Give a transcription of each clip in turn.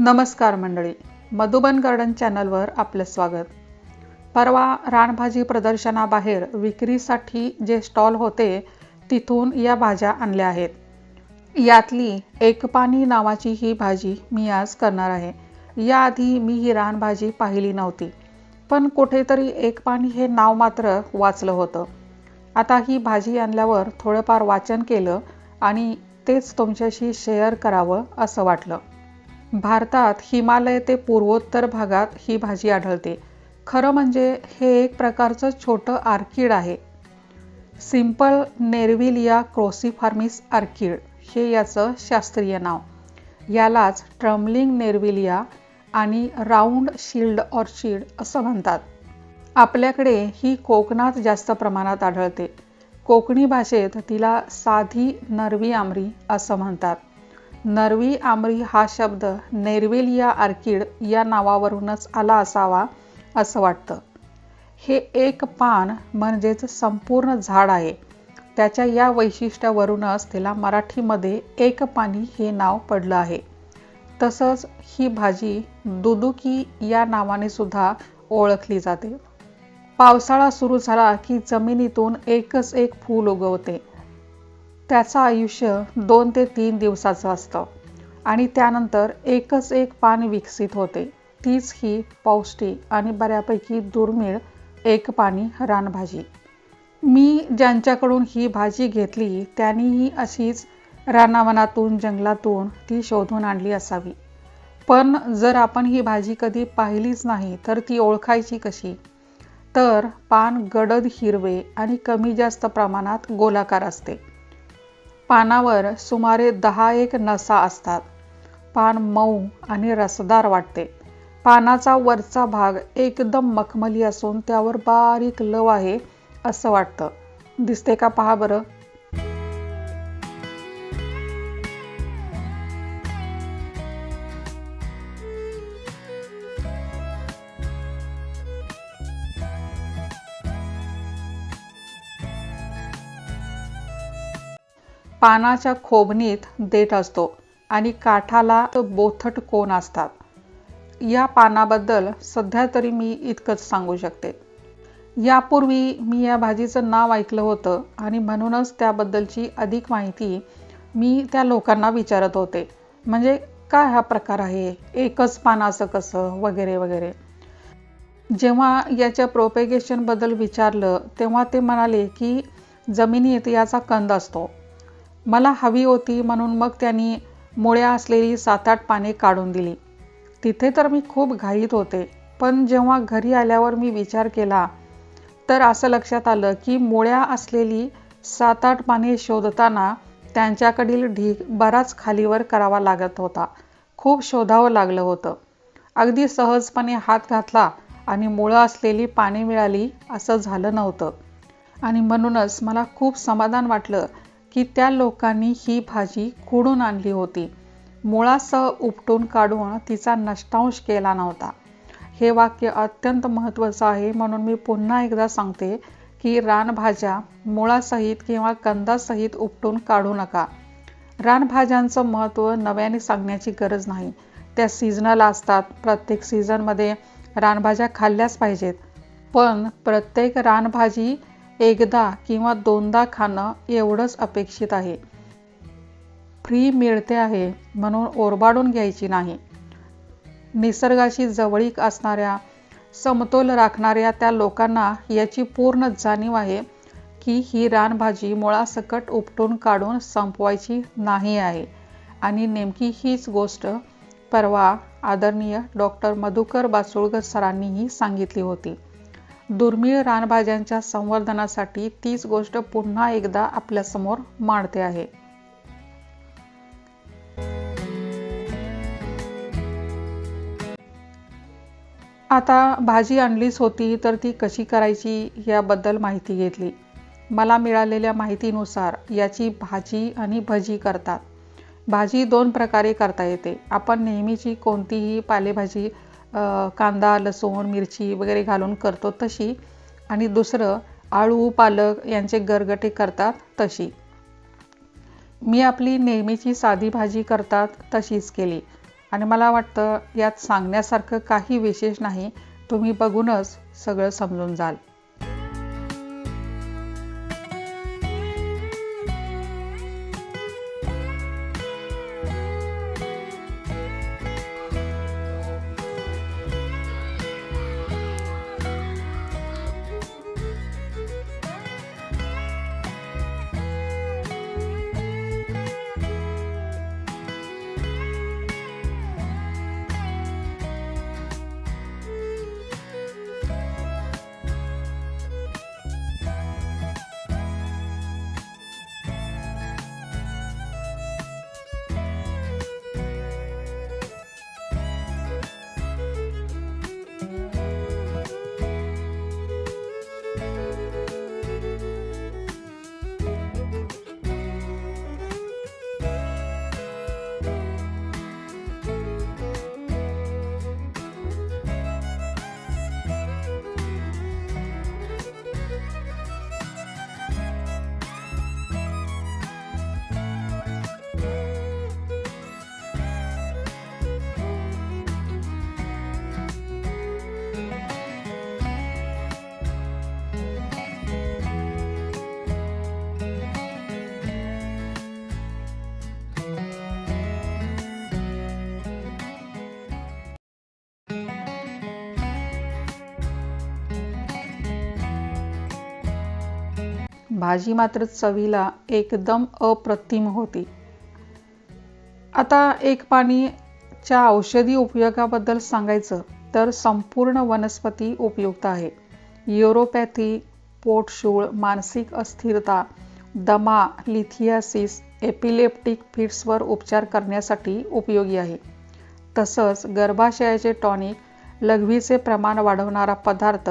नमस्कार मंडळी. मधुबन गार्डन चॅनलवर आपलं स्वागत. परवा रानभाजी प्रदर्शनाबाहेर विक्रीसाठी जे स्टॉल होते तिथून या भाज्या आणल्या आहेत. यातली एकपानी नावाची ही भाजी मी आज करणार आहे. याआधी मी ही रानभाजी पाहिली नव्हती पण कुठेतरी एकपानी हे नाव मात्र वाचलं होतं. आता ही भाजी आणल्यावर थोडंफार वाचन केलं आणि तेच तुमच्याशी शेअर करावं असं वाटलं. भारतात हिमालय ते पूर्वोत्तर भागात ही भाजी आढळते. खरं म्हणजे हे एक प्रकारचं छोटं आर्किड आहे. सिंपल नेरविलिया क्रोसिफार्मिस आर्किड हे याचं शास्त्रीय नाव. यालाच ट्रम्बलिंग नेरविलिया आणि राऊंड शिल्ड ऑर्चिड असं म्हणतात. आपल्याकडे ही कोकणात जास्त प्रमाणात आढळते. कोकणी भाषेत तिला साधी नरवी आमरी असं म्हणतात. नरवी आमरी हा शब्द नेरवेलिया आर्किड या नावावरूनच आला असावा असं वाटतं. हे एक पान म्हणजेच संपूर्ण झाड आहे. त्याच्या या वैशिष्ट्यावरूनच तिला मराठीमध्ये एक पाणी हे नाव पडलं आहे. तसंच ही भाजी दुदुकी या नावाने सुद्धा ओळखली जाते. पावसाळा सुरू झाला की जमिनीतून एकच एक फूल उगवते. त्याचं आयुष्य दोन ते तीन दिवसाचं असतं. आणि त्यानंतर एकच एक पान विकसित होते. तीच ही पौष्टिक आणि बऱ्यापैकी दुर्मिळ एक पाणी रानभाजी. मी ज्यांच्याकडून ही भाजी घेतली त्यांनीही अशीच रानावनातून जंगलातून ती शोधून आणली असावी. पण जर आपण ही भाजी कधी पाहिलीच नाही तर ती ओळखायची कशी? तर पान गडद हिरवे आणि कमी जास्त प्रमाणात गोलाकार असते. पानावर सुमारे दहा एक नसा असतात. पान मऊ आणि रसदार वाटते. पानाचा वरचा भाग एकदम मखमली असून त्यावर बारीक लव आहे असं वाटतं. दिसते का पहा बरं? पानाच्या खोबणीत देठ असतो आणि काठाला बोथट कोण असतात? या पानाबद्दल सध्या तरी मी इतकंच सांगू शकते. यापूर्वी मी या भाजीचं नाव ऐकलं होतं आणि म्हणूनच त्याबद्दलची अधिक माहिती मी त्या लोकांना विचारत होते. म्हणजे काय हा प्रकार आहे? एकच पानाचं कसं? वगैरे वगैरे. जेव्हा याच्या प्रोपेगेशनबद्दल विचारलं तेव्हा ते म्हणाले की जमिनीत याचा कंद असतो. मला हवी होती म्हणून मग त्यांनी मुळ्या असलेली सात आठ पाने काढून दिली. तिथे तर मी खूप घाईत होते पण जेव्हा घरी आल्यावर मी विचार केला तर असं लक्षात आलं की मुळ्या असलेली सात आठ पाने शोधताना त्यांच्याकडील ढीग बराच खालीवर करावा लागत होता. खूप शोधावं लागलं होतं. अगदी सहजपणे हात घातला आणि मुळं असलेली पाने मिळाली असं झालं नव्हतं. आणि म्हणूनच मला खूप समाधान वाटलं की त्या लोकांनी ही भाजी खुडून आणली होती. मुळासह उपटून काढून तिचा नष्टांश केला नव्हता. हे वाक्य अत्यंत महत्त्वाचं आहे म्हणून मी पुन्हा एकदा सांगते की रानभाज्या मुळासहित किंवा कंदासहित उपटून काढू नका. रानभाज्यांचं महत्त्व नव्याने सांगण्याची गरज नाही. त्या सीझनल असतात. प्रत्येक सीझनमध्ये रानभाज्या खाल्ल्याच पाहिजेत. पण प्रत्येक रानभाजी एकदा किंवा दोनदा खाणं एवढंच अपेक्षित आहे. फ्री मिळते आहे म्हणून ओरबाडून घ्यायची नाही. निसर्गाशी जवळीक असणाऱ्या समतोल राखणाऱ्या त्या लोकांना याची पूर्ण जाणीव आहे की ही रानभाजी मुळासकट उपटून काढून संपवायची नाही आहे. आणि नेमकी हीच गोष्ट परवा आदरणीय डॉक्टर मधुकर बासुळकर सरांनीही सांगितली होती. दुर्मिळ रानभाज्यांच्या संवर्धनासाठी तीच गोष्ट पुन्हा एकदा आपल्यासमोर मांडते आहे. आता भाजी आणलीच होती तर ती कशी करायची याबद्दल माहिती घेतली. मला मिळालेल्या माहितीनुसार याची भाजी आणि भजी करतात. भाजी दोन प्रकारे करता येते. आपण नेहमीची कोणतीही पालेभाजी कांदा लसूण मिरची वगैरे घालून करतो तशी. आणि दुसरं आळू पालक यांचे गरगटे करतात तशी. मी आपली नेहमीची साधी भाजी करतात तशीच केली. आणि मला वाटतं यात सांगण्यासारखं काही विशेष नाही. तुम्ही बघूनच सगळं समजून जाल. भाजी मात्र चवीला एकदम अप्रतिम होती. आता एक पाणीच्या औषधी उपयोगाबद्दल सांगायचं तर संपूर्ण वनस्पती उपयुक्त आहे. युरोपॅथी पोटशूळ मानसिक अस्थिरता दमा लिथियासिस एपिलेप्टिक फिट्सवर उपचार करण्यासाठी उपयोगी आहे. तसंच गर्भाशयाचे टॉनिक लघवीचे प्रमाण वाढवणारा पदार्थ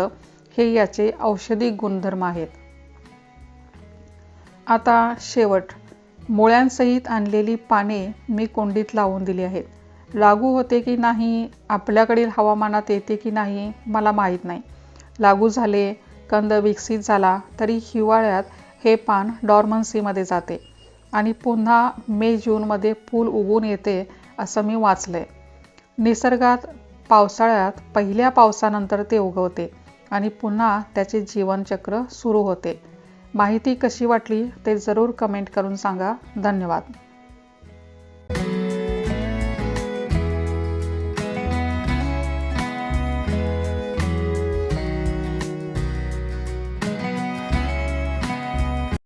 हे याचे औषधी गुणधर्म आहेत. आता शेवट. मुळ्यांसहित आणलेली पाने मी कोंडीत लावून दिली आहेत. लागू होते की नाही आपल्याकडील हवामानात येते की नाही मला माहीत नाही. लागू झाले कंद विकसित झाला तरी हिवाळ्यात हे पान डॉर्मन्सीमध्ये जाते. आणि पुन्हा मे जूनमध्ये फूल उगून येते असं मी वाचलंय. निसर्गात पावसाळ्यात पहिल्या पावसानंतर ते उगवते. आणि पुन्हा त्याचे जीवनचक्र सुरू होते. माहिती कशी वाटली ते जरूर कमेंट करून सांगा. धन्यवाद.